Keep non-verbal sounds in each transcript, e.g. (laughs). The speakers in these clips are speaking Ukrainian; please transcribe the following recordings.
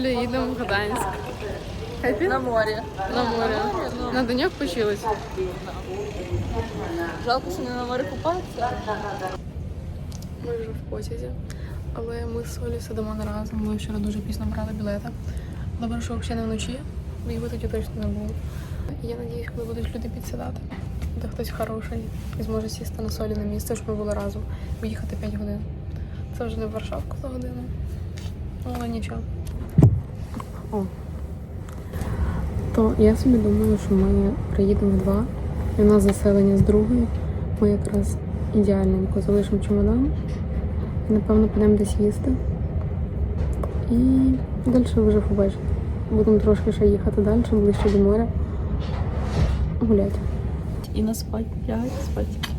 Ми їдемо в Гданськ. На морі. На море. На деньок почились. Жалко, що не на морі купатися. Ми вже в потязі. Але ми з Солі сидимо не разом. Ми вчора дуже пізно брали білети. Добре, що взагалі не вночі, бо їх тоді точно не було. Я надіюсь, коли будуть люди підсідати, де хтось хороший і зможе сісти на солі на місце, щоб ми були разом, бо їхати 5 годин. Це вже не в Варшавку за годину. Але нічого. О. То я собі думаю, що ми приїдемо в два, і в нас заселення з другої. Ми якраз ідеальненько залишимо чемодан. Напевно, підемо десь їсти. І далі вже побачите. Будемо трошки ще їхати далі, ближче до моря. Гуляти. І на спать, лягати спать.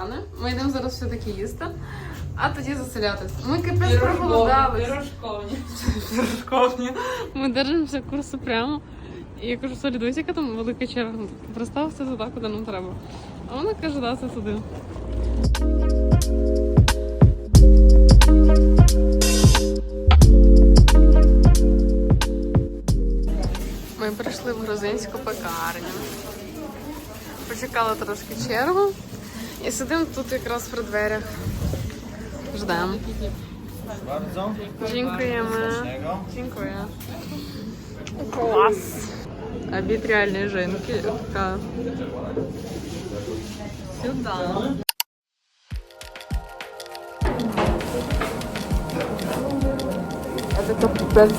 Помінялись. Ми йдемо зараз все-таки їсти, а тоді заселятись. Ми капець проголодались. Пірожковні. Ми держимося курсу прямо. І я кажу, Солі, дивись, яка там велика черга. Пристав все туди, куди нам треба. А вона каже, да, це туди. Ми прийшли в грузинську пекарню. Почекали трошки чергу. І сидимо тут якраз при дверях. Ждемо. Дякуємо. Дякую. Клас. Обід реальної жінки. Така. Сюда. Это капец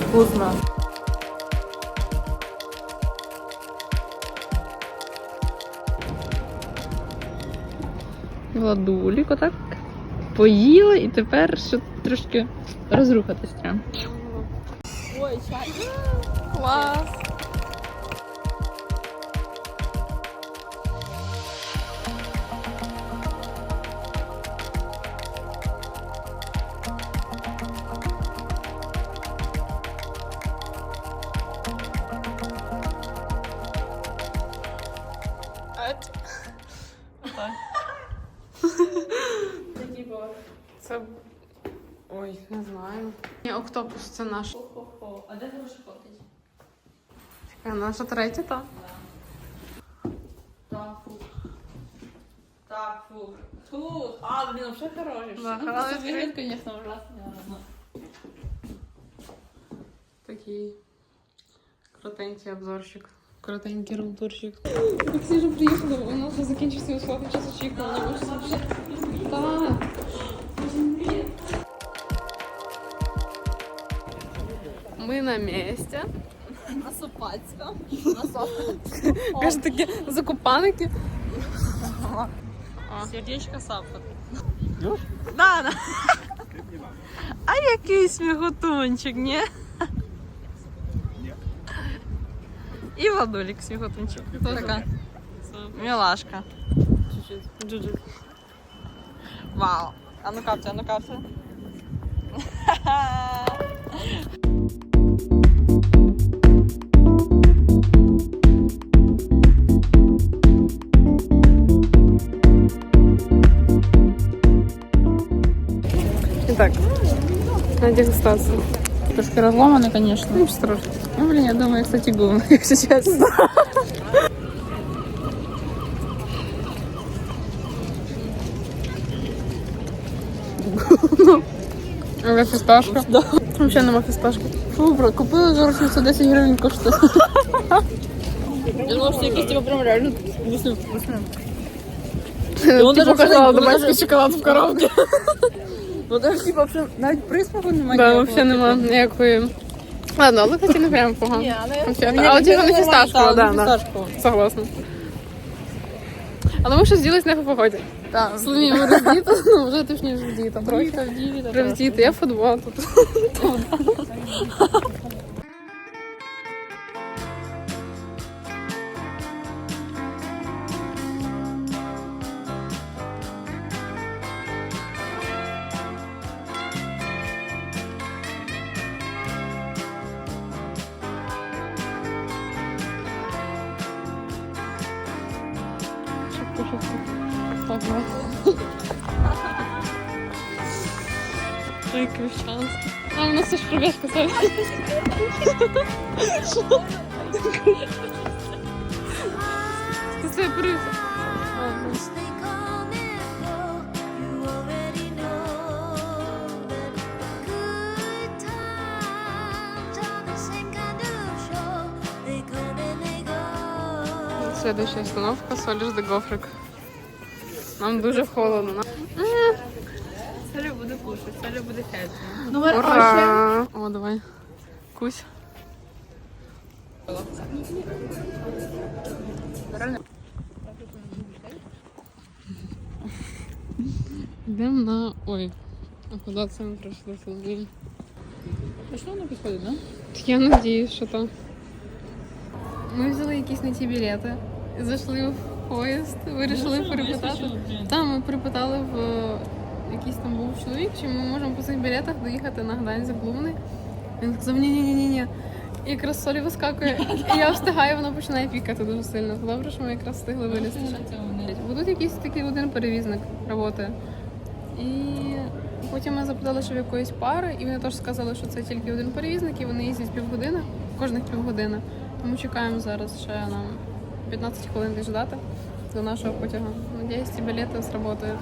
вкусно. Владулік отак поїла і тепер ще трошки розрухатись треба. Ой, чай. Клас. Ні, це наш. Хо-хо. А де гроші ходить? А наша третя, так? Так, фу. Так, фу. Фу. А, блин, вообще хороший. Да, Ну, хороший. просто выглядит, конечно, ужасно. Такий коротенький обзорчик. Коротенький румтурчик. Таксі вже приїхали, у нас вже закінчився условний час очікування. Ж Ми на місці. Насыпаться. Каже такі закупаники. Сердечко сапка. Да, да. А який сміхотунчик, ні? І Владулік сміхотунчик. Така милашка. Чуть-чуть. Вау. А ну капте, а ну капте. так, на дегустацію. Трошки разломанный, конечно. Ну, що трошки. Ну, блин, я думаю, кстати, гумно, если (laughs) честно. Але фісташка. Да. Взагалі нема фісташки. Фу, бро, купила за 810 гривен коштует. Я думала, что якісь типа прям реально вкусный, вкусный. (laughs) он Ти даже показала вже- домашній даже- шоколад в коробці. Ну даже типа вообще навіть присмаку немає. Да, ніякого, взагалі типу. нема ніякої. Ладно, але кстати, не прям погано. Ні, але Вообще, Мені Але типа не так, да, не да. Согласна. Але ми щось ділись не по погоді. Так, Слові, ми роздіти, ну вже точніше роздіти трохи. Роздіти, я футбол тут. (laughs) (laughs) Так. Ой, Крещанська. А, у нас теж пробіжка, сорі. Ти. Следующая остановка Соліж де Гофрик. Нам дуже холодно. Соля буде кушати, Соля буде хеппі. Ну, Ура! О, давай. Кусь. Йдемо на. Ой. А куди це ми прийшли Соломій? А що воно підходить, да? Я надіюсь, що так. Ми взяли якісь не ті білети. Зайшли в поїзд, вирішили перепитати. Там ми перепитали в е, якийсь там був чоловік, чи ми можемо по цих білетах доїхати на Гданськ Блумний. Він сказав, ні ні ні ні ні І якраз солі вискакує, (laughs) і я встигаю, вона починає пікати дуже сильно. Добре, що ми якраз встигли вилізти. Бо тут якийсь такий один перевізник працює. І потім ми запитали, що в якоїсь пари, і вони теж сказали, що це тільки один перевізник, і вони їздять півгодини, кожних півгодини. Тому чекаємо зараз ще нам 15 хвилин десь до нашого потягу. Надіюсь, ці білети сработають.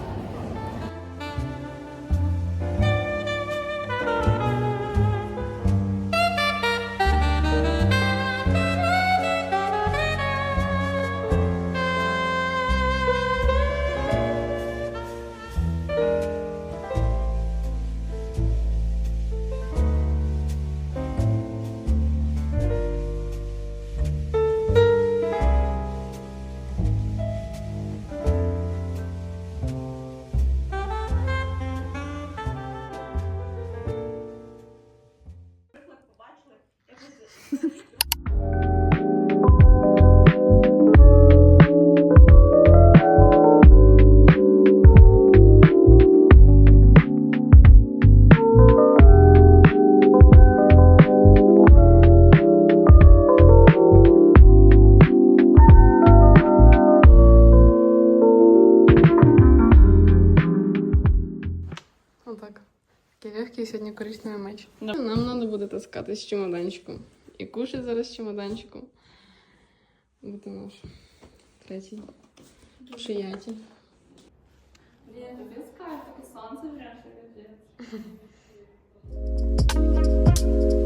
Коричневий меч. Да. Нам треба буде таскати з чемоданчиком. І кушать зараз з чемоданчиком. Буде наш третій приятель. Ми (laughs)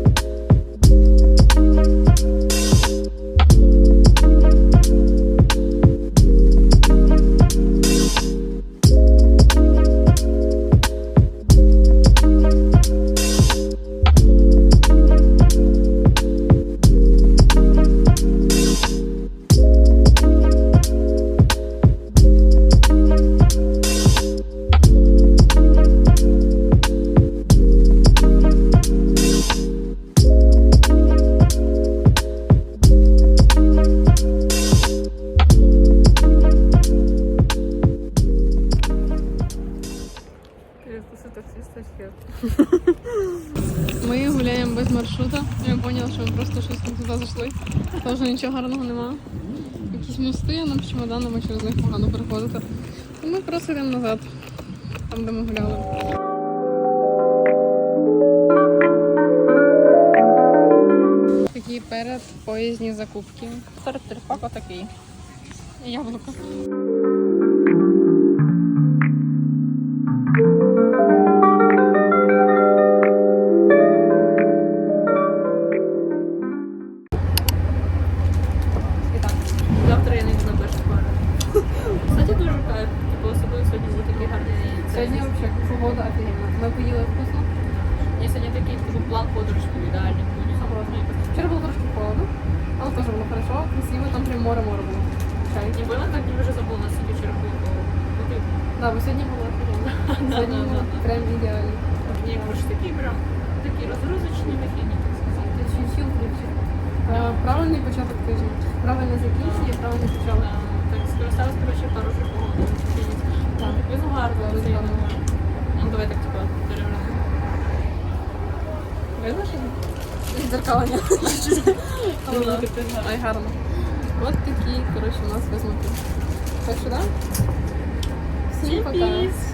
нічого гарного нема. Якісь мости, а нам з чемоданами через них погано переходити. І ми просто йдемо назад, там, де ми гуляли. Такі перед поїзні закупки. Серед трьох такий. Яблуко. Чай. Так, я вже забула. Ну, типу, Да, бо сьогодні було офігенно. (laughs) Сьогодні було прям ідеально. Ні, ж такий прям такий розгрузочний вихідні, так сказати. Чил-чил, включив. Е, Правильний початок тижня. Правильне закінчення, і правильний початок. Так скористалась, коротше, хорошу погоду. Так. Ну, гарно, гарно. Ну, давай так, типу, перевернути. Видно, що відзеркалення? Ну, (laughs) Ай, гарно. Вот такие, короче, у нас висновки. Так що, да? Всім пока.